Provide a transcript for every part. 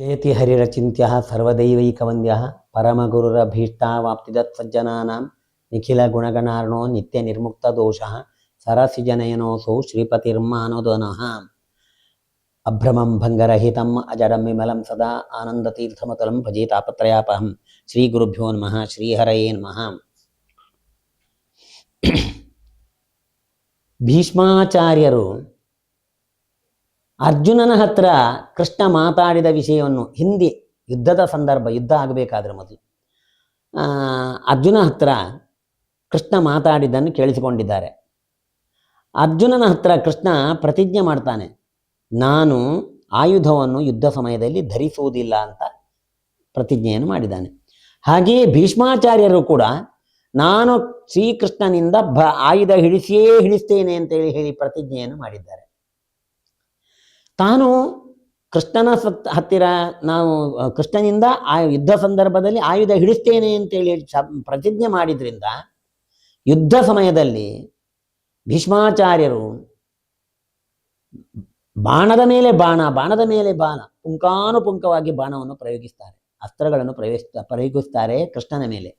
ಜಯತಿ ಹರಿರಚಿಂತ್ಯ ಸರ್ವದೈವೈಕವಂದ್ಯ ಪರಮಗುರುರಭೀಷ್ಟಾವಾಪ್ತಿದತ್ ಸಜ್ಜನಾನಾಂ ನಿಖಿಲ ಗುಣಗಣಾರ್ಣೋ ನಿತ್ಯ ನಿರ್ಮುಕ್ತ ದೋಷಃ ಸರಸಿಜನಯನೋಸೌ ಶ್ರೀಪತಿರ್ಮಾನೋದನಃ ಅಭ್ರಮಂ ಭಂಗರಹಿತಂ ಅಜಡಂ ವಿಮಲಂ ಸದಾ ಆನಂದತೀರ್ಥಮತಲಂ ತೀರ್ಥಮತಲಂ ತಾಪತ್ರಯಾಪಹಂ ಶ್ರೀ ನಮಃ ಶ್ರೀಹರಯೇ ನಮಃ ಭೀಷ್ಮಾಚಾರ್ಯರು ಅರ್ಜುನನ ಹತ್ರ ಕೃಷ್ಣ ಮಾತಾಡಿದ ವಿಷಯವನ್ನು ಹಿಂದೆ ಯುದ್ಧದ ಸಂದರ್ಭ, ಯುದ್ಧ ಆಗಬೇಕಾದ್ರೆ ಮೊದಲು. ಅರ್ಜುನ ಹತ್ರ ಕೃಷ್ಣ ಮಾತಾಡಿದ್ದನ್ನು ಕೇಳಿಸಿಕೊಂಡಿದ್ದಾರೆ. ಅರ್ಜುನನ ಹತ್ರ ಕೃಷ್ಣ ಪ್ರತಿಜ್ಞೆ ಮಾಡ್ತಾನೆ. ನಾನು ಆಯುಧವನ್ನು ಯುದ್ಧ ಸಮಯದಲ್ಲಿ ಧರಿಸುವುದಿಲ್ಲ ಅಂತ ಪ್ರತಿಜ್ಞೆಯನ್ನು ಮಾಡಿದ್ದಾನೆ. ಹಾಗೆಯೇ ಭೀಷ್ಮಾಚಾರ್ಯರು ಕೂಡ, ನಾನು ಶ್ರೀಕೃಷ್ಣನಿಂದ ಬ ಆಯುಧ ಹಿಡಿಸಿಯೇ ಹಿಡಿಸ್ತೇನೆ ಅಂತೇಳಿ ಹೇಳಿ ಪ್ರತಿಜ್ಞೆಯನ್ನು ಮಾಡಿದ್ದಾರೆ. ತಾನು ಕೃಷ್ಣನ ಸತ್ ಹತ್ತಿರ ನಾವು, ಕೃಷ್ಣನಿಂದ ಆ ಯುದ್ಧ ಸಂದರ್ಭದಲ್ಲಿ ಆಯುಧ ಹಿಡಿಸ್ತೇನೆ ಅಂತೇಳಿ ಪ್ರತಿಜ್ಞೆ ಮಾಡಿದ್ರಿಂದ ಯುದ್ಧ ಸಮಯದಲ್ಲಿ ಭೀಷ್ಮಾಚಾರ್ಯರು ಬಾಣದ ಮೇಲೆ ಬಾಣ, ಬಾಣದ ಮೇಲೆ ಬಾಣ ಪುಂಕಾನುಪುಂಕವಾಗಿ ಬಾಣವನ್ನು ಪ್ರಯೋಗಿಸ್ತಾರೆ. ಅಸ್ತ್ರಗಳನ್ನು ಪ್ರಯೋಗಿಸ್ತಾ, ಪ್ರಯೋಗಿಸ್ತಾರೆ ಕೃಷ್ಣನ ಮೇಲೆ.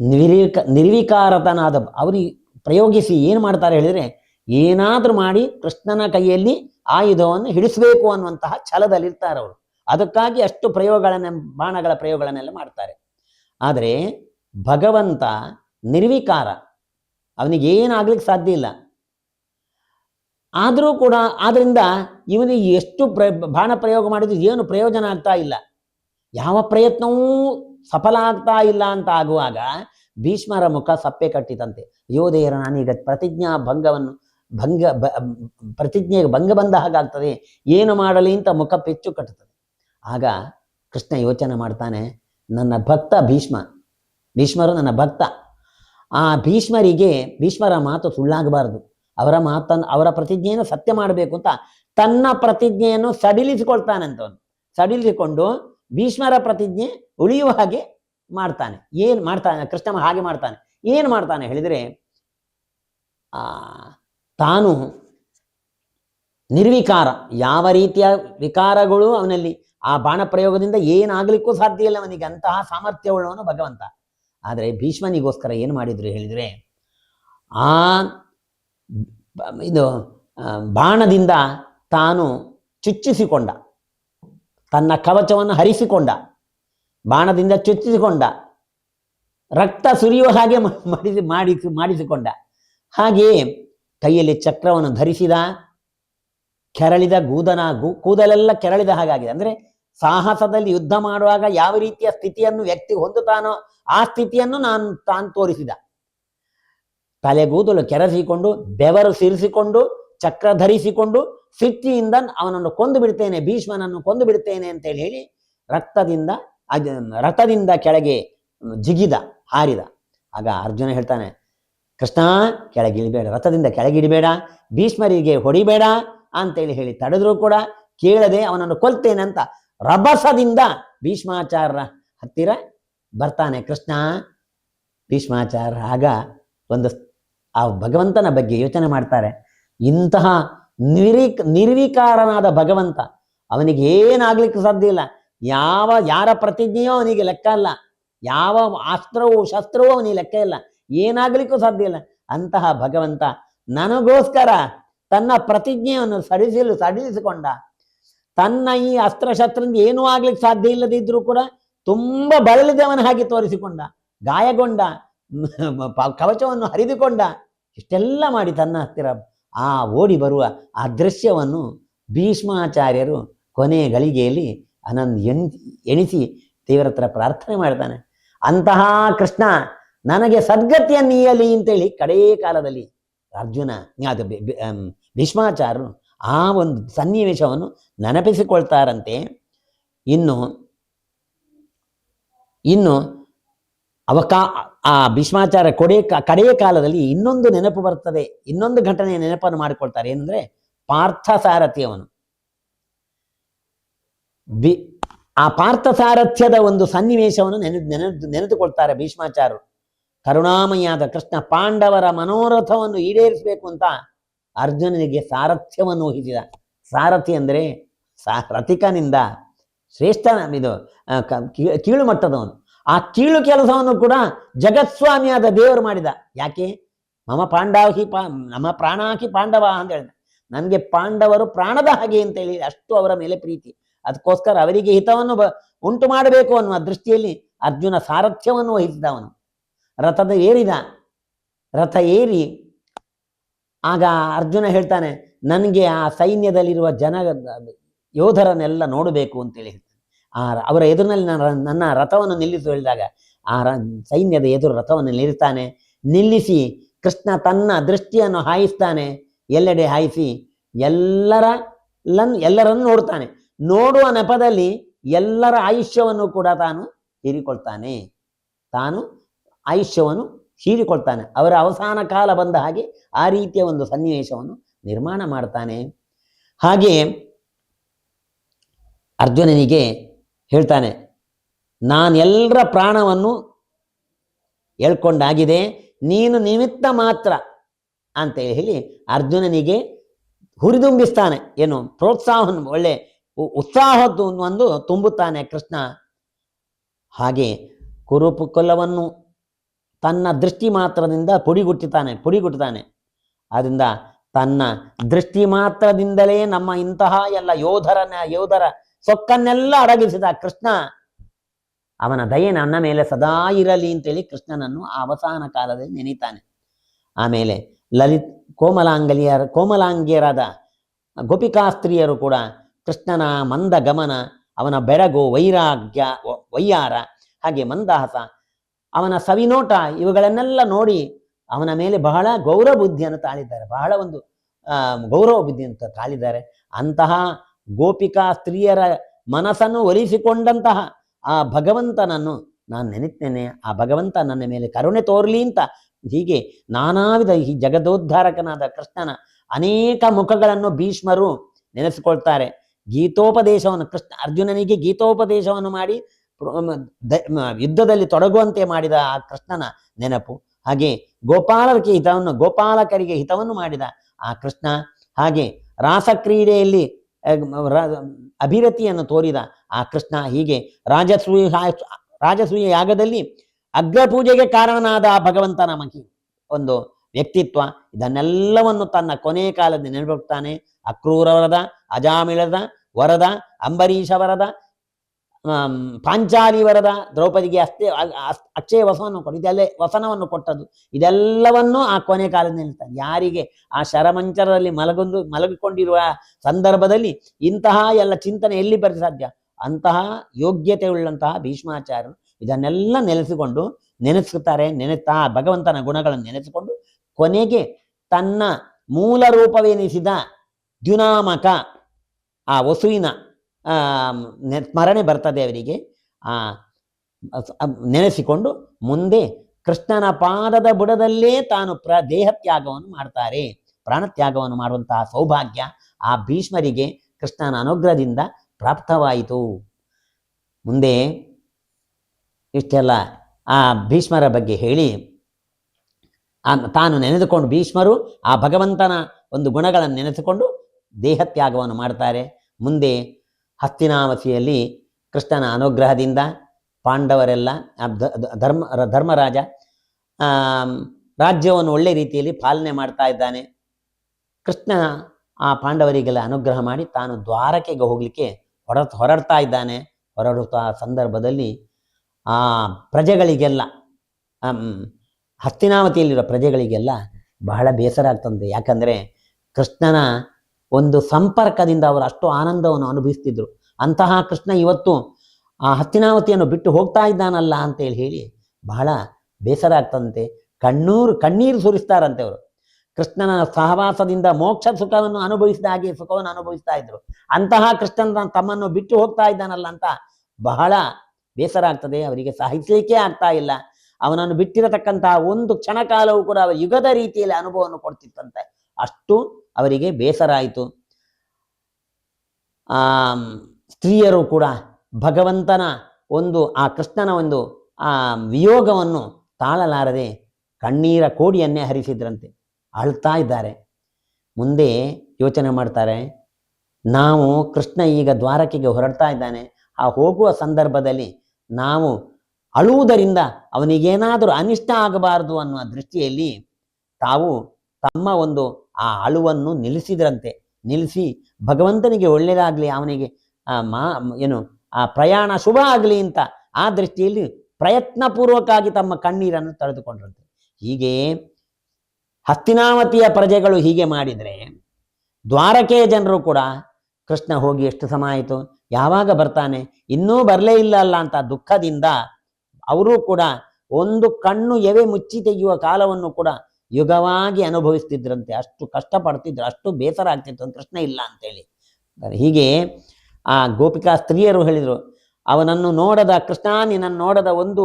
ನಿರ್ವಿಕ, ನಿರ್ವಿಕಾರತನಾದ ಅವರಿ ಪ್ರಯೋಗಿಸಿ ಏನು ಮಾಡ್ತಾರೆ ಹೇಳಿದರೆ, ಏನಾದರೂ ಮಾಡಿ ಕೃಷ್ಣನ ಕೈಯಲ್ಲಿ ಆಯುಧವನ್ನು ಹಿಡಿಸಬೇಕು ಅನ್ನುವಂತಹ ಛಲದಲ್ಲಿರ್ತಾರೆ ಅವರು. ಅದಕ್ಕಾಗಿ ಅಷ್ಟು ಪ್ರಯೋಗಗಳನ್ನ, ಬಾಣಗಳ ಪ್ರಯೋಗಗಳನ್ನೆಲ್ಲ ಮಾಡ್ತಾರೆ. ಆದರೆ ಭಗವಂತ ನಿರ್ವಿಕಾರ ಅವನಿಗೆ ಏನಾಗ್ಲಿಕ್ಕೆ ಸಾಧ್ಯ ಇಲ್ಲ. ಆದರೂ ಕೂಡ ಆದ್ರಿಂದ ಇವನಿಗೆ ಎಷ್ಟು ಪ್ರ, ಬಾಣ ಪ್ರಯೋಗ ಮಾಡಿದ್ರು ಏನು ಪ್ರಯೋಜನ ಆಗ್ತಾ ಇಲ್ಲ. ಯಾವ ಪ್ರಯತ್ನವೂ ಸಫಲ ಆಗ್ತಾ ಇಲ್ಲ ಅಂತ ಆಗುವಾಗ ಭೀಷ್ಮರ ಮುಖ ಸಪ್ಪೆ ಕಟ್ಟಿತಂತೆ ಯೋಧೇರ ನಾನೀಗ ಪ್ರತಿಜ್ಞಾ ಭಂಗವನ್ನು, ಭಂಗ, ಬ, ಪ್ರತಿಜ್ಞೆಗೆ ಭಂಗ ಬಂದ ಹಾಗಾಗ್ತದೆ. ಏನು ಮಾಡಲಿ ಅಂತ ಮುಖ ಪೆಚ್ಚು ಕಟ್ಟುತ್ತದೆ. ಆಗ ಕೃಷ್ಣ ಯೋಚನೆ ಮಾಡ್ತಾನೆ, ನನ್ನ ಭಕ್ತ ಭೀಷ್ಮ, ಭೀಷ್ಮರು ನನ್ನ ಭಕ್ತ. ಆ ಭೀಷ್ಮರಿಗೆ, ಭೀಷ್ಮರ ಮಾತು ಸುಳ್ಳಾಗಬಾರದು. ಅವರ ಮಾತನ್ನು, ಅವರ ಪ್ರತಿಜ್ಞೆಯನ್ನು ಸತ್ಯ ಮಾಡಬೇಕು ಅಂತ ತನ್ನ ಪ್ರತಿಜ್ಞೆಯನ್ನು ಸಡಿಲಿಸಿಕೊಳ್ತಾನಂತ ಸಡಿಲಿಸಿಕೊಂಡು ಭೀಷ್ಮರ ಪ್ರತಿಜ್ಞೆ ಉಳಿಯುವ ಹಾಗೆ ಮಾಡ್ತಾನೆ. ಏನು ಮಾಡ್ತಾನೆ ಕೃಷ್ಣ ಹಾಗೆ ಮಾಡ್ತಾನೆ. ಏನು ಮಾಡ್ತಾನೆ ಹೇಳಿದರೆ, ಆ, ತಾನು ನಿರ್ವಿಕಾರ, ಯಾವ ರೀತಿಯ ವಿಕಾರಗಳು ಅವನಲ್ಲಿ, ಆ ಬಾಣ ಪ್ರಯೋಗದಿಂದ ಏನಾಗಲಿಕ್ಕೂ ಸಾಧ್ಯ ಇಲ್ಲ ಅವನಿಗೆ. ಅಂತಹ ಸಾಮರ್ಥ್ಯವುಳ್ಳವನು ಭಗವಂತ. ಆದರೆ ಭೀಷ್ಮನಿಗೋಸ್ಕರ ಏನು ಮಾಡಿದ್ರು ಹೇಳಿದರೆ, ಆ ಇದು ಬಾಣದಿಂದ ತಾನು ಚುಚ್ಚಿಸಿಕೊಂಡ, ತನ್ನ ಕವಚವನ್ನು ಹರಿಸಿಕೊಂಡ, ಬಾಣದಿಂದ ಚುಚ್ಚಿಸಿಕೊಂಡ, ರಕ್ತ ಸುರಿಯುವ ಹಾಗೆ ಮಾಡಿಸಿ ಮಾಡಿಸಿ, ಮಾಡಿಸಿಕೊಂಡ. ಹಾಗೆಯೇ ಕೈಯಲ್ಲಿ ಚಕ್ರವನ್ನು ಧರಿಸಿದ, ಕೆರಳಿದ ಗೂದನ ಗು, ಕೂದಲೆಲ್ಲ ಕೆರಳಿದ ಹಾಗಾಗಿದೆ. ಅಂದರೆ ಸಾಹಸದಲ್ಲಿ ಯುದ್ಧ ಮಾಡುವಾಗ ಯಾವ ರೀತಿಯ ಸ್ಥಿತಿಯನ್ನು ವ್ಯಕ್ತಿ ಹೊಂದುತ್ತಾನೋ ಆ ಸ್ಥಿತಿಯನ್ನು ನಾನು ತಾನು ತೋರಿಸಿದ. ತಲೆಗೂದಲು ಕೆರಸಿಕೊಂಡು, ಬೆವರು ಸಿರಿಸಿಕೊಂಡು, ಚಕ್ರ ಧರಿಸಿಕೊಂಡು, ಸಿಟ್ಟಿಯಿಂದ ಅವನನ್ನು ಕೊಂದು ಬಿಡ್ತೇನೆ, ಭೀಷ್ಮನನ್ನು ಕೊಂದು ಬಿಡ್ತೇನೆ ಅಂತೇಳಿ ಹೇಳಿ ರಕ್ತದಿಂದ ರಥದಿಂದ ಕೆಳಗೆ ಜಿಗಿದ, ಹಾರಿದ. ಆಗ ಅರ್ಜುನ ಹೇಳ್ತಾನೆ, ಕೃಷ್ಣ ಕೆಳಗಿಳಿಬೇಡ ರಥದಿಂದ ಕೆಳಗಿಡಬೇಡ ಭೀಷ್ಮರಿಗೆ ಹೊಡಿಬೇಡ ಅಂತೇಳಿ ಹೇಳಿ ತಡೆದ್ರು ಕೂಡ ಕೇಳದೆ ಅವನನ್ನು ಕೊಲ್ತೇನೆ ಅಂತ ರಭಸದಿಂದ ಭೀಷ್ಮಾಚಾರ್ಯರ ಹತ್ತಿರ ಬರ್ತಾನೆ ಕೃಷ್ಣ. ಭೀಷ್ಮಾಚಾರ್ಯ ಆಗ ಒಂದು ಆ ಭಗವಂತನ ಬಗ್ಗೆ ಯೋಚನೆ ಮಾಡ್ತಾರೆ. ಇಂತಹ ನಿರ್ವಿಕ್, ನಿರ್ವಿಕಾರನಾದ ಭಗವಂತ ಅವನಿಗೆ ಏನಾಗ್ಲಿಕ್ಕೆ ಸಾಧ್ಯ ಇಲ್ಲ. ಯಾವ, ಯಾರ ಪ್ರತಿಜ್ಞೆಯೋ ಅವನಿಗೆ ಲೆಕ್ಕ ಅಲ್ಲ ಯಾವ ಅಸ್ತ್ರವೂ, ಶಸ್ತ್ರವೂ ಅವನಿಗೆ ಲೆಕ್ಕ ಇಲ್ಲ. ಏನಾಗ್ಲಿಕ್ಕೂ ಸಾಧ್ಯ ಇಲ್ಲ. ಅಂತಹ ಭಗವಂತ ನನಗೋಸ್ಕರ ತನ್ನ ಪ್ರತಿಜ್ಞೆಯನ್ನು ಸಡಿಸಲು, ಸಡಿಲಿಸಿಕೊಂಡ ತನ್ನ ಈ ಅಸ್ತ್ರಶಸ್ತ್ರದಿಂದ ಏನೂ ಆಗ್ಲಿಕ್ಕೆ ಸಾಧ್ಯ ಇಲ್ಲದಿದ್ರೂ ಕೂಡ ತುಂಬ ಬಳಲಿದವನ ಹಾಗೆ ತೋರಿಸಿಕೊಂಡ, ಗಾಯಗೊಂಡ ಕವಚವನ್ನು ಹರಿದುಕೊಂಡ ಇಷ್ಟೆಲ್ಲ ಮಾಡಿ ತನ್ನ ಹತ್ತಿರ ಆ ಓಡಿ ಬರುವ ಆ ದೃಶ್ಯವನ್ನು ಭೀಷ್ಮಾಚಾರ್ಯರು ಕೊನೆ ಗಳಿಗೆಯಲ್ಲಿ ಅನಂದ್ ಎಣ್, ಎಣಿಸಿ ದೇವರ ಹತ್ರ ಪ್ರಾರ್ಥನೆ ಮಾಡ್ತಾನೆ. ಅಂತಹ ಕೃಷ್ಣ ನನಗೆ ಸದ್ಗತಿಯನ್ನು ನೀಯಲಿ ಅಂತೇಳಿ ಕಡೇ ಕಾಲದಲ್ಲಿ ಅರ್ಜುನ, ಅದು ಭೀಷ್ಮಾಚಾರ್ಯರು ಆ ಒಂದು ಸನ್ನಿವೇಶವನ್ನು ನೆನಪಿಸಿಕೊಳ್ತಾರಂತೆ. ಇನ್ನು ಇನ್ನು ಅವಕಾ ಆ ಭೀಷ್ಮಾಚಾರ್ಯ ಕೊಡೆ ಕಡೆಯ ಕಾಲದಲ್ಲಿ ಇನ್ನೊಂದು ನೆನಪು ಬರ್ತದೆ ಇನ್ನೊಂದು ಘಟನೆಯ ನೆನಪನ್ನು ಮಾಡಿಕೊಳ್ತಾರೆ. ಏನಂದ್ರೆ ಪಾರ್ಥ ಅವನು ಬಿ ಆ ಪಾರ್ಥಸಾರಥ್ಯದ ಒಂದು ಸನ್ನಿವೇಶವನ್ನು ನೆನೆ ನೆನೆದು ನೆನೆದುಕೊಳ್ತಾರೆ ಭೀಷ್ಮಾಚಾರ್ಯರು. ಕರುಣಾಮಯಾದ ಕೃಷ್ಣ ಪಾಂಡವರ ಮನೋರಥವನ್ನು ಈಡೇರಿಸಬೇಕು ಅಂತ ಅರ್ಜುನನಿಗೆ ಸಾರಥ್ಯವನ್ನು ಊಹಿಸಿದ. ಸಾರಥಿ ಅಂದರೆ ಸಾ ರಥಿಕನಿಂದ ಶ್ರೇಷ್ಠ ಇದು ಆ, ಆ ಕೀಳು ಕೆಲಸವನ್ನು ಕೂಡ ಜಗತ್ಸ್ವಾಮಿಯಾದ ದೇವರು ಮಾಡಿದ. ಯಾಕೆ? ಮಮ ಪಾಂಡವಹಿ ಪಾ ನಮ್ಮ ಪ್ರಾಣಾಹಿ ಪಾಂಡವ ಅಂತ ಹೇಳಿದ. ನನಗೆ ಪಾಂಡವರು ಪ್ರಾಣದ ಹಾಗೆ ಅಂತ ಹೇಳಿ ಅಷ್ಟು ಅವರ ಮೇಲೆ ಪ್ರೀತಿ. ಅದಕ್ಕೋಸ್ಕರ ಅವರಿಗೆ ಹಿತವನ್ನು ಬ, ಉಂಟು ಮಾಡಬೇಕು ಅನ್ನುವ ದೃಷ್ಟಿಯಲ್ಲಿ ಅರ್ಜುನ ಸಾರಥ್ಯವನ್ನು ವಹಿಸಿದವನು. ರಥದ ಏರಿದ, ರಥ ಏರಿ ಆಗ ಅರ್ಜುನ ಹೇಳ್ತಾನೆ, ನನಗೆ ಆ ಸೈನ್ಯದಲ್ಲಿರುವ ಜನ, ಯೋಧರನ್ನೆಲ್ಲ ನೋಡಬೇಕು ಅಂತೇಳಿ ಆ ಅವರ ಎದುರಿನಲ್ಲಿ ನನ್ನ ನನ್ನ ರಥವನ್ನು ನಿಲ್ಲಿಸು ಹೇಳಿದಾಗ, ಆ ಸೈನ್ಯದ ಎದುರು ರಥವನ್ನು ನಿಲ್ಲಿಸ್ತಾನೆ ನಿಲ್ಲಿಸಿ ಕೃಷ್ಣ ತನ್ನ ದೃಷ್ಟಿಯನ್ನು ಹಾಯಿಸ್ತಾನೆ. ಎಲ್ಲೆಡೆ ಹಾಯಿಸಿ ಎಲ್ಲರ ಲನ್, ಎಲ್ಲರನ್ನು ನೋಡ್ತಾನೆ ನೋಡುವ ನೆಪದಲ್ಲಿ ಎಲ್ಲರ ಆಯುಷ್ಯವನ್ನು ಕೂಡ ತಾನು ಹೀರಿಕೊಳ್ತಾನೆ. ತಾನು ಆಯುಷ್ಯವನ್ನು ಹೀರಿಕೊಳ್ತಾನೆ. ಅವರ ಅವಸಾನ ಕಾಲ ಬಂದ ಹಾಗೆ ಆ ರೀತಿಯ ಒಂದು ಸನ್ನಿವೇಶವನ್ನು ನಿರ್ಮಾಣ ಮಾಡ್ತಾನೆ. ಹಾಗೆ ಅರ್ಜುನನಿಗೆ ಹೇಳ್ತಾನೆ ನಾನೆಲ್ಲರ ಪ್ರಾಣವನ್ನು ಎಳ್ಕೊಂಡಾಗಿದೆ, ನೀನು ನಿಮಿತ್ತ ಮಾತ್ರ ಅಂತ ಹೇಳಿ ಅರ್ಜುನನಿಗೆ ಹುರಿದುಂಬಿಸ್ತಾನೆ, ಏನು ಪ್ರೋತ್ಸಾಹವನ್ನು ಒಳ್ಳೆ ಉತ್ಸಾಹದ್ದು ಒಂದು ತುಂಬುತ್ತಾನೆ ಕೃಷ್ಣ. ಹಾಗೆ ಕುರುಪುಕುಲವನ್ನು ತನ್ನ ದೃಷ್ಟಿ ಮಾತ್ರದಿಂದ ಪುಡಿಗುಟ್ಟುತ್ತಾನೆ ಪುಡಿಗುಟ್ಟುತ್ತಾನೆ ಆದ್ದರಿಂದ ತನ್ನ ದೃಷ್ಟಿ ಮಾತ್ರದಿಂದಲೇ ನಮ್ಮ ಇಂತಹ ಎಲ್ಲ ಯೋಧರನ ಯೋಧರ ಸೊಕ್ಕನ್ನೆಲ್ಲ ಅಡಗಿಸಿದ ಕೃಷ್ಣ, ಅವನ ದಯೆ ನನ್ನ ಮೇಲೆ ಸದಾ ಇರಲಿ ಅಂತೇಳಿ ಕೃಷ್ಣನನ್ನು ಅವಸಾನ ಕಾಲದಲ್ಲಿ ನೆನೀತಾನೆ. ಆಮೇಲೆ ಲಲಿತ್, ಕೋಮಲಾಂಗಲಿಯರ, ಕೋಮಲಾಂಗಿಯರಾದ ಗೋಪಿಕಾಸ್ತ್ರೀಯರು ಕೂಡ ಕೃಷ್ಣನ ಮಂದ ಗಮನ, ಅವನ ಬೆಳಗು ವೈರಾಗ್ಯ ವೈಯಾರ, ಹಾಗೆ ಮಂದಹಾಸ, ಅವನ ಸವಿನೋಟ ಇವುಗಳನ್ನೆಲ್ಲ ನೋಡಿ ಅವನ ಮೇಲೆ ಬಹಳ ಗೌರವ ಬುದ್ಧಿಯನ್ನು ತಾಳಿದ್ದಾರೆ. ಬಹಳ ಒಂದು ಗೌರವ ಬುದ್ಧಿಯನ್ನು ತಾಳಿದ್ದಾರೆ. ಅಂತಹ ಗೋಪಿಕಾ ಸ್ತ್ರೀಯರ ಮನಸ್ಸನ್ನು ಒಲಿಸಿಕೊಂಡಂತಹ ಆ ಭಗವಂತನನ್ನು ನಾನು ನೆನೆತ್ತೇನೆ ಆ ಭಗವಂತ ನನ್ನ ಮೇಲೆ ಕರುಣೆ ತೋರಲಿ ಅಂತ ಹೀಗೆ ನಾನಾ ವಿಧ ಈ ಜಗದೋದ್ಧಾರಕನಾದ ಕೃಷ್ಣನ ಅನೇಕ ಮುಖಗಳನ್ನು ಭೀಷ್ಮರು ನೆನೆಸಿಕೊಳ್ತಾರೆ. ಗೀತೋಪದೇಶವನ್ನು ಕೃಷ್ಣ ಅರ್ಜುನನಿಗೆ ಗೀತೋಪದೇಶವನ್ನು ಮಾಡಿ ಯುದ್ಧದಲ್ಲಿ ತೊಡಗುವಂತೆ ಮಾಡಿದ ಆ ಕೃಷ್ಣನ ನೆನಪು. ಹಾಗೆ ಗೋಪಾಲರಿಗೆ ಹಿತವನ್ನು ಗೋಪಾಲಕರಿಗೆ ಹಿತವನ್ನು ಮಾಡಿದ ಆ ಕೃಷ್ಣ. ಹಾಗೆ ರಾಸಕ್ರೀಡೆಯಲ್ಲಿ ಅಭಿರತಿಯನ್ನು ತೋರಿದ ಆ ಕೃಷ್ಣ ಹೀಗೆ, ರಾಜಸೂಯ ರಾಜಸೂಯ ಯಾಗದಲ್ಲಿ ಅಗ್ರಪೂಜೆಗೆ ಕಾರಣನಾದ ಆ ಭಗವಂತನ ಒಂದು ವ್ಯಕ್ತಿತ್ವ. ಇದನ್ನೆಲ್ಲವನ್ನು ತನ್ನ ಕೊನೆ ಕಾಲದಲ್ಲಿ ನೆನಪಿಡ್ತಾನೆ. ಅಕ್ರೂರವರದ, ಅಜಾಮಿಳದ, ವರದ, ಅಂಬರೀಷ ವರದ ಆಮ್, ಪಾಂಚಾಲಿ ವರದ ದ್ರೌಪದಿಗೆ ಅಷ್ಟೇ ಅಕ್ಷಯ ವಸವನ್ನು ಕೊಟ್ಟು ಇದೆಲ್ಲೇ ವಸನವನ್ನು ಕೊಟ್ಟದ್ದು. ಇದೆಲ್ಲವನ್ನೂ ಆ ಕೊನೆ ಕಾಲದಲ್ಲಿ ನಿಲ್ತಾನೆ ಯಾರಿಗೆ? ಆ ಶರಮಂಚರದಲ್ಲಿ ಮಲಗೊಂದು ಮಲಗಿಕೊಂಡಿರುವ ಸಂದರ್ಭದಲ್ಲಿ ಇಂತಹ ಎಲ್ಲ ಚಿಂತನೆ ಎಲ್ಲಿ ಬರಲಿ ಸಾಧ್ಯ? ಅಂತಹ ಯೋಗ್ಯತೆ ಉಳ್ಳಂತಹ ಭೀಷ್ಮಾಚಾರ್ಯರು ಇದನ್ನೆಲ್ಲ ನೆನೆಸಿಕೊಂಡು ನೆನೆಸುತ್ತಾರೆ ನೆನೆತಾ ಭಗವಂತನ ಗುಣಗಳನ್ನು ನೆನೆಸಿಕೊಂಡು ಕೊನೆಗೆ ತನ್ನ ಮೂಲ ರೂಪವೆನಿಸಿದ ದ್ಯುನಾಮಕ ಆ ವಸುವಿನ ಸ್ಮರಣೆ ಬರ್ತದೆ ಅವರಿಗೆ. ಆ ನೆನೆಸಿಕೊಂಡು ಮುಂದೆ ಕೃಷ್ಣನ ಪಾದದ ಬುಡದಲ್ಲೇ ತಾನು ಪ್ರ ದೇಹ ತ್ಯಾಗವನ್ನು ಮಾಡ್ತಾರೆ. ಪ್ರಾಣತ್ಯಾಗವನ್ನು ಮಾಡುವಂತಹ ಸೌಭಾಗ್ಯ ಆ ಭೀಷ್ಮರಿಗೆ ಕೃಷ್ಣನ ಅನುಗ್ರಹದಿಂದ ಪ್ರಾಪ್ತವಾಯಿತು. ಮುಂದೆ ಇಷ್ಟೆಲ್ಲ ಆ ಭೀಷ್ಮರ ಬಗ್ಗೆ ಹೇಳಿ. ತಾನು ನೆನೆದುಕೊಂಡು ಭೀಷ್ಮರು ಆ ಭಗವಂತನ ಒಂದು ಗುಣಗಳನ್ನು ನೆನೆಸಿಕೊಂಡು ದೇಹ ತ್ಯಾಗವನ್ನು ಮಾಡ್ತಾರೆ. ಮುಂದೆ ಹಸ್ತಿನಾವತಿಯಲ್ಲಿ ಕೃಷ್ಣನ ಅನುಗ್ರಹದಿಂದ ಪಾಂಡವರೆಲ್ಲ ಧರ್ಮ, ಧರ್ಮರಾಜ ರಾಜ್ಯವನ್ನು ಒಳ್ಳೆ ರೀತಿಯಲ್ಲಿ ಪಾಲನೆ ಮಾಡ್ತಾ ಇದ್ದಾನೆ. ಕೃಷ್ಣ ಆ ಪಾಂಡವರಿಗೆಲ್ಲ ಅನುಗ್ರಹ ಮಾಡಿ ತಾನು ದ್ವಾರಕೆಗೆ ಹೋಗಲಿಕ್ಕೆ ಹೊರ, ಹೊರಡ್ತಾ ಇದ್ದಾನೆ. ಹೊರಡುತ್ತಾ ಸಂದರ್ಭದಲ್ಲಿ ಆ ಪ್ರಜೆಗಳಿಗೆಲ್ಲ ಹಸ್ತಿನಾವತಿಯಲ್ಲಿರೋ ಪ್ರಜೆಗಳಿಗೆಲ್ಲ ಬಹಳ ಬೇಸರ ಆಗ್ತಂತೆ. ಯಾಕಂದರೆ ಕೃಷ್ಣನ ಒಂದು ಸಂಪರ್ಕದಿಂದ ಅವರು ಅಷ್ಟು ಆನಂದವನ್ನು ಅನುಭವಿಸ್ತಿದ್ರು. ಅಂತಹ ಕೃಷ್ಣ ಇವತ್ತು ಆ ಹಸ್ತಿನಾವತಿಯನ್ನು ಬಿಟ್ಟು ಹೋಗ್ತಾ ಇದ್ದಾನಲ್ಲ ಅಂತೇಳಿ ಹೇಳಿ ಬಹಳ ಬೇಸರ ಆಗ್ತಂತೆ ಕಣ್ಣೂರು ಕಣ್ಣೀರು ಸುರಿಸ್ತಾರಂತೆ ಅವರು. ಕೃಷ್ಣನ ಸಹವಾಸದಿಂದ ಮೋಕ್ಷ ಸುಖವನ್ನು ಅನುಭವಿಸಿದ ಹಾಗೆ ಸುಖವನ್ನು ಅನುಭವಿಸ್ತಾ ಇದ್ರು. ಅಂತಹ ಕೃಷ್ಣನ ತಮ್ಮನ್ನು ಬಿಟ್ಟು ಹೋಗ್ತಾ ಇದ್ದಾನಲ್ಲ ಅಂತ ಬಹಳ ಬೇಸರ ಆಗ್ತದೆ, ಅವರಿಗೆ ಸಹಿಸಲಿಕ್ಕೆ ಆಗ್ತಾ ಇಲ್ಲ. ಅವನನ್ನು ಬಿಟ್ಟಿರತಕ್ಕಂತಹ ಒಂದು ಕ್ಷಣ ಕಾಲವೂ ಕೂಡ ಅವರ ಯುಗದ ರೀತಿಯಲ್ಲಿ ಅನುಭವವನ್ನು ಕೊಡ್ತಿತ್ತಂತೆ. ಅಷ್ಟು ಅವರಿಗೆ ಬೇಸರ ಆಯಿತು. ಆ, ಸ್ತ್ರೀಯರು ಕೂಡ ಭಗವಂತನ ಒಂದು, ಆ ಕೃಷ್ಣನ ಒಂದು, ಆ ವಿಯೋಗವನ್ನು ತಾಳಲಾರದೆ ಕಣ್ಣೀರ ಕೋಡಿಯನ್ನೇ ಹರಿಸಿದ್ರಂತೆ. ಅಳ್ತಾ ಇದ್ದಾರೆ. ಮುಂದೆ ಯೋಚನೆ ಮಾಡ್ತಾರೆ, ನಾವು ಕೃಷ್ಣ ಈಗ ದ್ವಾರಕೆಗೆ ಹೊರಡ್ತಾ ಇದ್ದಾನೆ. ಆ ಹೋಗುವ ಸಂದರ್ಭದಲ್ಲಿ ನಾವು ಅಳುವುದರಿಂದ ಅವನಿಗೇನಾದರೂ ಅನಿಷ್ಟ ಆಗಬಾರದು ಅನ್ನುವ ದೃಷ್ಟಿಯಲ್ಲಿ ತಾವು ತಮ್ಮ ಒಂದು ಆ ಅಳುವನ್ನು ನಿಲ್ಲಿಸಿದ್ರಂತೆ. ನಿಲ್ಲಿಸಿ ಭಗವಂತನಿಗೆ ಒಳ್ಳೆಯದಾಗಲಿ, ಅವನಿಗೆ ಮಾ, ಏನು, ಆ ಪ್ರಯಾಣ ಶುಭ ಆಗಲಿ ಅಂತ ಆ ದೃಷ್ಟಿಯಲ್ಲಿ ಪ್ರಯತ್ನಪೂರ್ವಕವಾಗಿ ತಮ್ಮ ಕಣ್ಣೀರನ್ನು ತಡೆದುಕೊಂಡ್ರಂತೆ ಹೀಗೆ ಹಸ್ತಿನಾವತಿಯ ಪ್ರಜೆಗಳು ಹೀಗೆ ಮಾಡಿದರೆ ದ್ವಾರಕೆಯ ಜನರು ಕೂಡ, ಕೃಷ್ಣ ಹೋಗಿ ಎಷ್ಟು ಸಮಯ ಆಯಿತು, ಯಾವಾಗ ಬರ್ತಾನೆ, ಇನ್ನೂ ಬರಲೇ ಇಲ್ಲ ಅಲ್ಲ ಅಂತ ದುಃಖದಿಂದ, ಅವರೂ ಕೂಡ ಒಂದು ಕಣ್ಣು ಎವೆ ಮುಚ್ಚಿ ತೆಗೆಯುವ ಕಾಲವನ್ನು ಕೂಡ ಯುಗವಾಗಿ ಅನುಭವಿಸ್ತಿದ್ರಂತೆ, ಅಷ್ಟು ಕಷ್ಟಪಡ್ತಿದ್ರು, ಅಷ್ಟು ಬೇಸರ ಆಗ್ತಿತ್ತು ಕೃಷ್ಣ ಇಲ್ಲ ಅಂತೇಳಿ. ಹೀಗೆ ಆ ಗೋಪಿಕಾ ಸ್ತ್ರೀಯರು ಹೇಳಿದರು, ಅವನನ್ನು ನೋಡದ ಕೃಷ್ಣ, ನಿನ್ನನ್ನು ನೋಡದ ಒಂದು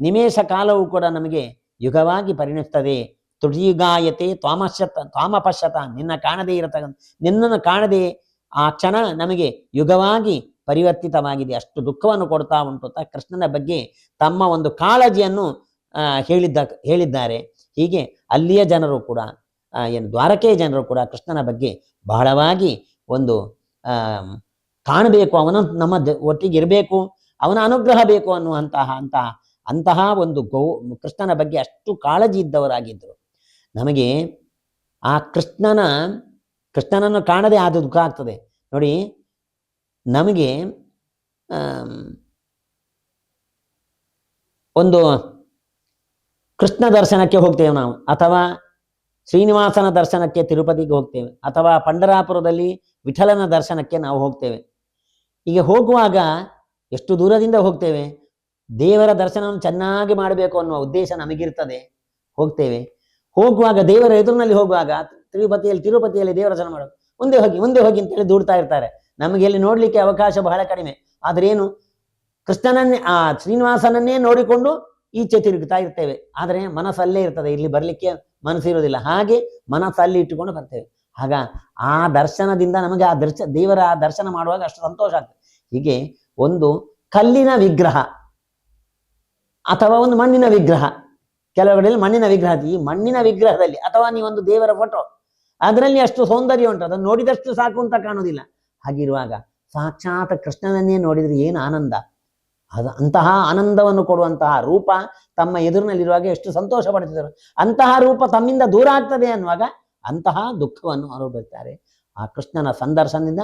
ನಿಮೇಷ ಕಾಲವೂ ಕೂಡ ನಮಗೆ ಯುಗವಾಗಿ ಪರಿಣಿಸ್ತದೆ. ತುಡಿಗಾಯತೆ ತ್ವಾಮಶತ, ತ್ವಾಮಪಶ್ಯತ, ನಿನ್ನ ಕಾಣದೇ ಇರತಕ್ಕ ನಿನ್ನನ್ನು ಕಾಣದೆ ಆ ಕ್ಷಣ ನಮಗೆ ಯುಗವಾಗಿ ಪರಿವರ್ತಿತವಾಗಿದೆ. ಅಷ್ಟು ದುಃಖವನ್ನು ಕೊಡ್ತಾ ಉಂಟು ಅಂತ ಕೃಷ್ಣನ ಬಗ್ಗೆ ತಮ್ಮ ಒಂದು ಕಾಳಜಿಯನ್ನು ಹೇಳಿದ್ದ, ಹೇಳಿದ್ದಾರೆ. ಹೀಗೆ ಅಲ್ಲಿಯ ಜನರು ಕೂಡ ಏನು ದ್ವಾರಕೆಯ ಜನರು ಕೂಡ ಕೃಷ್ಣನ ಬಗ್ಗೆ ಬಹಳವಾಗಿ ಒಂದು ಕಾಣಬೇಕು, ಅವನು ನಮ್ಮ ಒಟ್ಟಿಗೆ ಇರಬೇಕು, ಅವನ ಅನುಗ್ರಹ ಬೇಕು ಅನ್ನುವಂತಹ ಅಂತಹ ಅಂತಹ ಒಂದು ಗೌ, ಕೃಷ್ಣನ ಬಗ್ಗೆ ಅಷ್ಟು ಕಾಳಜಿ ಇದ್ದವರಾಗಿದ್ದರು ನಮಗೆ ಆ ಕೃಷ್ಣನ, ಕೃಷ್ಣನನ್ನು ಕಾಣದೆ ಆದ ದುಃಖ ಆಗ್ತದೆ. ನೋಡಿ, ನಮಗೆ ಒಂದು ಕೃಷ್ಣ ದರ್ಶನಕ್ಕೆ ಹೋಗ್ತೇವೆ ನಾವು. ಅಥವಾ ಶ್ರೀನಿವಾಸನ ದರ್ಶನಕ್ಕೆ ತಿರುಪತಿಗೆ ಹೋಗ್ತೇವೆ. ಅಥವಾ ಪಂಡರಾಪುರದಲ್ಲಿ ವಿಠಲನ ದರ್ಶನಕ್ಕೆ ನಾವು ಹೋಗ್ತೇವೆ. ಈಗ ಹೋಗುವಾಗ ಎಷ್ಟು ದೂರದಿಂದ ಹೋಗ್ತೇವೆ? ದೇವರ ದರ್ಶನವನ್ನು ಚೆನ್ನಾಗಿ ಮಾಡಬೇಕು ಅನ್ನುವ ಉದ್ದೇಶ ನಮಗಿರ್ತದೆ. ಹೋಗ್ತೇವೆ. ಹೋಗುವಾಗ ದೇವರ ಎದುರಿನಲ್ಲಿ ಹೋಗುವಾಗ ತಿರುಪತಿಯಲ್ಲಿ ತಿರುಪತಿಯಲ್ಲಿ ದೇವರ ದರ್ಶನ ಮಾಡೋದು ಮುಂದೆ ಹೋಗಿ ಮುಂದೆ ಹೋಗಿ ಅಂತೇಳಿ ದೂಡ್ತಾ ಇರ್ತಾರೆ. ನಮಗೆ ಇಲ್ಲಿ ನೋಡ್ಲಿಕ್ಕೆ ಅವಕಾಶ ಬಹಳ ಕಡಿಮೆ. ಆದ್ರೆ ಏನು? ಕೃಷ್ಣನನ್ನೇ, ಆ ಶ್ರೀನಿವಾಸನನ್ನೇ ನೋಡಿಕೊಂಡು ಈಚೆ ತಿರುಗುತ್ತಾ ಇರ್ತೇವೆ. ಆದರೆ ಮನಸ್ಸಲ್ಲೇ ಇರ್ತದೆ. ಇಲ್ಲಿ ಬರಲಿಕ್ಕೆ ಮನಸ್ಸಿರೋದಿಲ್ಲ ಹಾಗೆ ಮನಸ್ಸಲ್ಲಿ ಇಟ್ಟುಕೊಂಡು ಬರ್ತೇವೆ. ಆಗ ಆ ದರ್ಶನದಿಂದ ನಮಗೆ ಆ ದರ್ಶ, ದೇವರ ದರ್ಶನ ಮಾಡುವಾಗ ಅಷ್ಟು ಸಂತೋಷ ಆಗ್ತದೆ. ಹೀಗೆ ಒಂದು ಕಲ್ಲಿನ ವಿಗ್ರಹ ಅಥವಾ ಒಂದು ಮಣ್ಣಿನ ವಿಗ್ರಹ. ಕೆಲವು ಕಡೆಯಲ್ಲಿ ಮಣ್ಣಿನ ವಿಗ್ರಹ ಈ ಮಣ್ಣಿನ ವಿಗ್ರಹದಲ್ಲಿ ಅಥವಾ ಒಂದು ದೇವರ ಫೋಟೋ ಅದರಲ್ಲಿ ಅಷ್ಟು ಸೌಂದರ್ಯ ಉಂಟು. ಅದನ್ನು ನೋಡಿದಷ್ಟು ಸಾಕು ಅಂತ ಕಾಣುವುದಿಲ್ಲ. ಹಾಗಿರುವಾಗ ಸಾಕ್ಷಾತ್ ಕೃಷ್ಣನನ್ನೇ ನೋಡಿದ್ರೆ ಏನು ಆನಂದ? ಅದು ಅಂತಹ ಆನಂದವನ್ನು ಕೊಡುವಂತಹ ರೂಪ ತಮ್ಮ ಎದುರಿನಲ್ಲಿರುವಾಗ ಎಷ್ಟು ಸಂತೋಷ ಪಡ್ತಿದ್ದರು ಅಂತಹ ರೂಪ ತಮ್ಮಿಂದ ದೂರ ಆಗ್ತದೆ ಅನ್ನುವಾಗ ಅಂತಹ ದುಃಖವನ್ನು ಅನುಭವಿಸ್ತಾರೆ. ಆ ಕೃಷ್ಣನ ಸಂದರ್ಶನದಿಂದ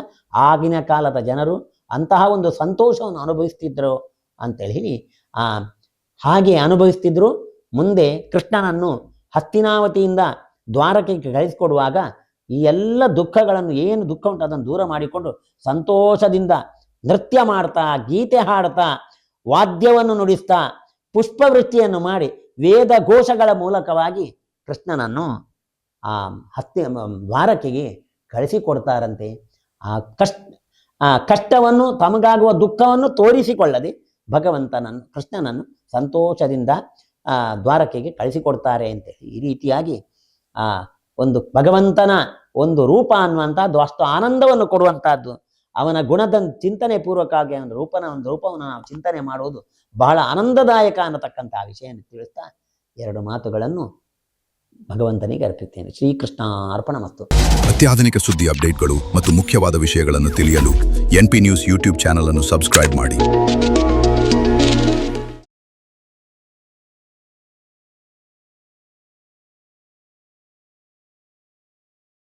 ಆಗಿನ ಕಾಲದ ಜನರು ಅಂತಹ ಒಂದು ಸಂತೋಷವನ್ನು ಅನುಭವಿಸ್ತಿದ್ರು ಅಂತೇಳಿ ಹೇಳಿ ಆ ಹಾಗೆ ಅನುಭವಿಸ್ತಿದ್ರು. ಮುಂದೆ ಕೃಷ್ಣನನ್ನು ಹಸ್ತಿನಾವತಿಯಿಂದ ದ್ವಾರಕೆಗೆ ಕಳಿಸಿಕೊಡುವಾಗ ಈ ಎಲ್ಲ ದುಃಖಗಳನ್ನು ಏನು ದುಃಖ ಉಂಟು ಅದನ್ನು ದೂರ ಮಾಡಿಕೊಂಡು ಸಂತೋಷದಿಂದ ನೃತ್ಯ ಮಾಡ್ತಾ, ಗೀತೆ ಹಾಡ್ತಾ ವಾದ್ಯವನ್ನು ನುಡಿಸ್ತಾ ಪುಷ್ಪವೃತ್ತಿಯನ್ನು ಮಾಡಿ ವೇದ ಘೋಷಗಳ ಮೂಲಕವಾಗಿ ಕೃಷ್ಣನನ್ನು ಆ ಹತ್ತಿ ದ್ವಾರಕೆಗೆ ಕಳಿಸಿಕೊಡ್ತಾರಂತೆ. ಆ ಕಷ್ಟ ಆ ಕಷ್ಟವನ್ನು ತಮಗಾಗುವ ದುಃಖವನ್ನು ತೋರಿಸಿಕೊಳ್ಳದೆ ಭಗವಂತನನ್ನು, ಕೃಷ್ಣನನ್ನು ಸಂತೋಷದಿಂದ, ಆ, ದ್ವಾರಕೆಗೆ ಕಳಿಸಿಕೊಡ್ತಾರೆ ಅಂತ. ಈ ರೀತಿಯಾಗಿ, ಆ, ಒಂದು ಭಗವಂತನ ಒಂದು ರೂಪ ಅನ್ನುವಂಥದ್ದು, ಅಷ್ಟು ಆನಂದವನ್ನು ಕೊಡುವಂತಹದ್ದು ಅವನ ಗುಣದ ಚಿಂತನೆ ಪೂರ್ವಕವಾಗಿ ಅವನ ರೂಪನ ಒಂದು ರೂಪವನ್ನು ನಾವು ಚಿಂತನೆ ಮಾಡುವುದು ಬಹಳ ಆನಂದದಾಯಕ ಅನ್ನತಕ್ಕಂತಹ ವಿಷಯವನ್ನು ತಿಳಿಸ್ತಾ ಎರಡು ಮಾತುಗಳನ್ನು ಭಗವಂತನಿಗೆ ಅರ್ಪಿಸ್ತೇನೆ ಶ್ರೀಕೃಷ್ಣ ಅರ್ಪಣ ಮತ್ತು ಅತ್ಯಾಧುನಿಕ ಸುದ್ದಿ ಅಪ್ಡೇಟ್ಗಳು ಮತ್ತು ಮುಖ್ಯವಾದ ವಿಷಯಗಳನ್ನು ತಿಳಿಯಲು ಎನ್ಪಿ ನ್ಯೂಸ್ ಯೂಟ್ಯೂಬ್ ಚಾನಲ್ ಅನ್ನು ಸಬ್ಸ್ಕ್ರೈಬ್ ಮಾಡಿ.